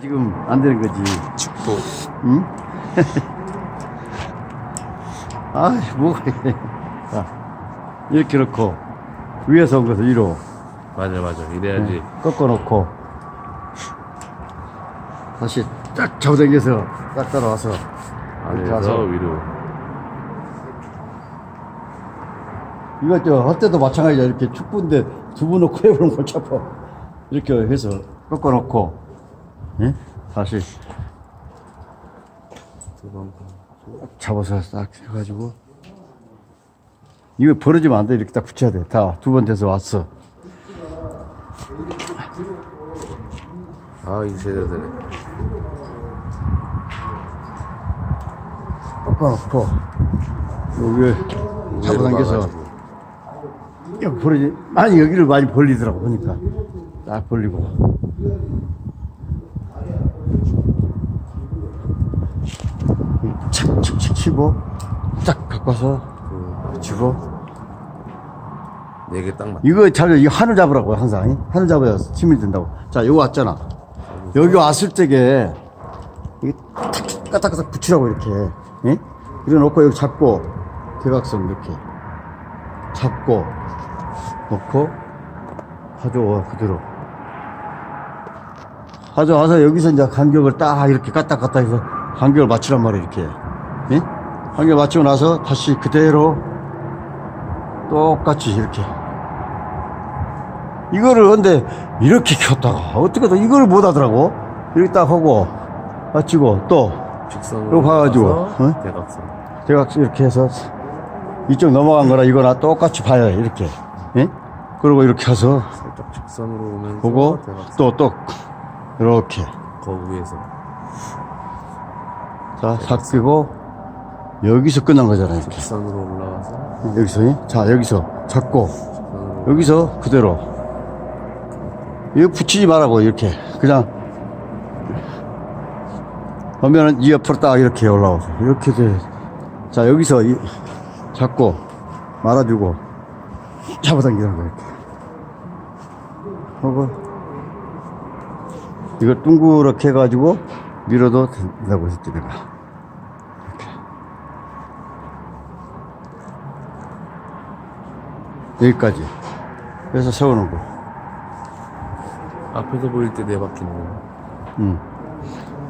지금 안 되는 거지. 축구 응? 아, 뭐가 이래. 자, 이렇게 놓고, 위에서 온 것을 위로 맞아 맞아 이래야지 꺾어 놓고, 다시 딱 잡아당겨서 딱 따라와서, 이렇게 와서. 위로 이거 저, 헛때도 마찬가지야. 이렇게 축구인데 두분 놓고 해보는 걸 잡아. 이렇게 해서 꺾어 놓고, 예? 다시 잡아서 딱 해가지고, 이거 벌어지면 안 돼. 이렇게 딱 붙여야 돼. 다 두번 돼서 왔어. 아 이 세대들네 꺾어놓고 여기 잡아당겨서 여기 벌리지 많이 여기를 많이 벌리더라고 보니까 딱 벌리고 착착착 치고 딱 바꿔서 치고 네개 딱 맞. 이거 잘 이거 하늘 잡으라고 항상. 하늘 잡아야 힘이 든다고. 자 여기 왔잖아. 여기 왔을 때게 이게 탁 까딱까딱 붙이라고 이렇게. 예? 이래 놓고 여기 잡고 대각선 이렇게 잡고 놓고 가져와 그대로. 가져와서 여기서 이제 간격을 딱 이렇게 까딱까딱 해서 간격을 맞추란 말이야 이렇게. 예? 간격 맞추고 나서 다시 그대로 똑같이 이렇게. 이거를 근데 이렇게 켰다가 어떻게 또 이걸 못 하더라고? 이렇게 딱 하고 맞추고 또 직선으로 봐가지고, 어? 대각선. 제가 이렇게 해서 이쪽 넘어간 거나 이거나 똑같이 봐요 이렇게. 예? 그리고 이렇게 해서 살짝 직선으로 오면서 보고 대각선. 또또 이렇게. 거 위에서 자싹 끼고 여기서 끝난 거잖아요. 이렇게. 직선으로 올라가서? 여기서? 예? 자 여기서 잡고 여기서 그대로. 이거 붙이지 말라고 이렇게. 그냥 그러면은 이 옆으로 딱 이렇게 올라와서 이렇게 돼 자 여기서 이, 잡고 말아주고 잡아당기는 거 이렇게. 하고 이걸 둥그렇게 해가지고 밀어도 된다고 했지 내가 이렇게 여기까지 그래서 거 앞에서 보일 때 네 바퀴는 거 음.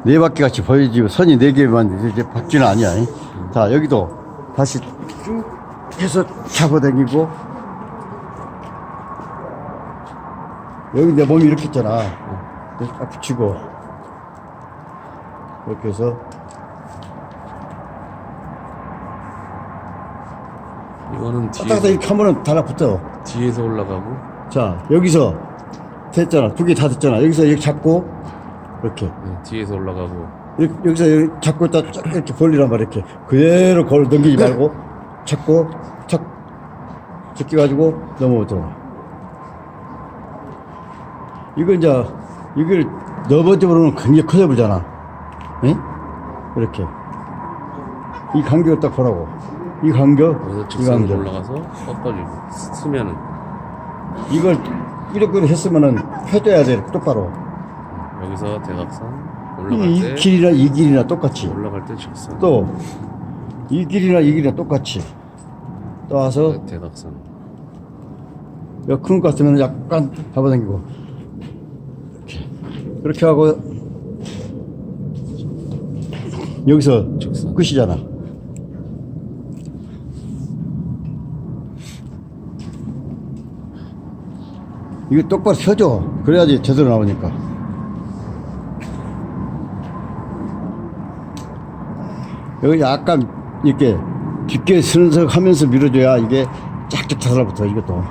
네 바퀴 같이 보이지 선이 네 개만 이제 바퀴는 아니야. 잉? 자 여기도 다시 쭉 해서 잡아당기고 여기 내 몸이 이렇게 있잖아. 이렇게 딱 붙이고 이렇게 해서. 이거는 뒤에서 이렇게 하면은 달라붙어. 뒤에서 올라가고. 자 여기서 됐잖아. 두 개 다 됐잖아. 여기서 이렇게 잡고 이렇게. 네, 뒤에서 올라가고. 이렇게, 여기서 여기 잡고 쫙 이렇게 벌리란 말이야 이렇게. 그대로 걸 넘기지 말고 잡고 탁 제껴가지고 넘어오더라. 이거 이제 이걸 넘어져 버리면 굉장히 커져 보잖아 응? 이렇게. 이 간격을 딱 보라고. 이 간격? 이 직선으로 간격 올라가서 꺾어주고 스- 스면은. 이걸 이렇게 했으면은 펴줘야 돼 똑바로. 여기서 대각선 올라갈 이, 때이 길이나 이 길이나 똑같이. 올라갈 때 직선. 또 이 길이나 이 길이나 똑같이. 또 와서 네, 대각선. 여큰것 같으면 약간 잡아당기고. 이렇게. 그렇게 하고 여기서. 끝이잖아. 이거 똑바로 펴줘. 그래야지 제대로 나오니까. 여기 약간 이렇게 깊게 스른석 하면서 밀어줘야 이게 쫙쫙 달라붙어 이것도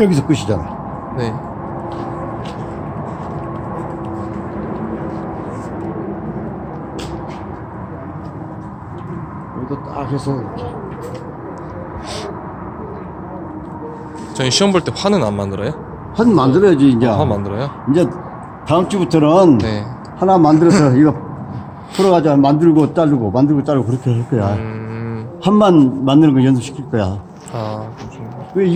여기서 끝이잖아 네. 여기도 딱 해서 이렇게 저희 시험 볼 때 화는 안 만들어요? 한 만들어야지 이제 화 만들어요? 이제 다음 주부터는 네. 하나 만들어서 이거 풀어가지고 만들고 자르고 만들고 자르고 그렇게 할 거야 음, 한만 만드는 거 연습시킬 거야 아, 그렇군요. 왜 이거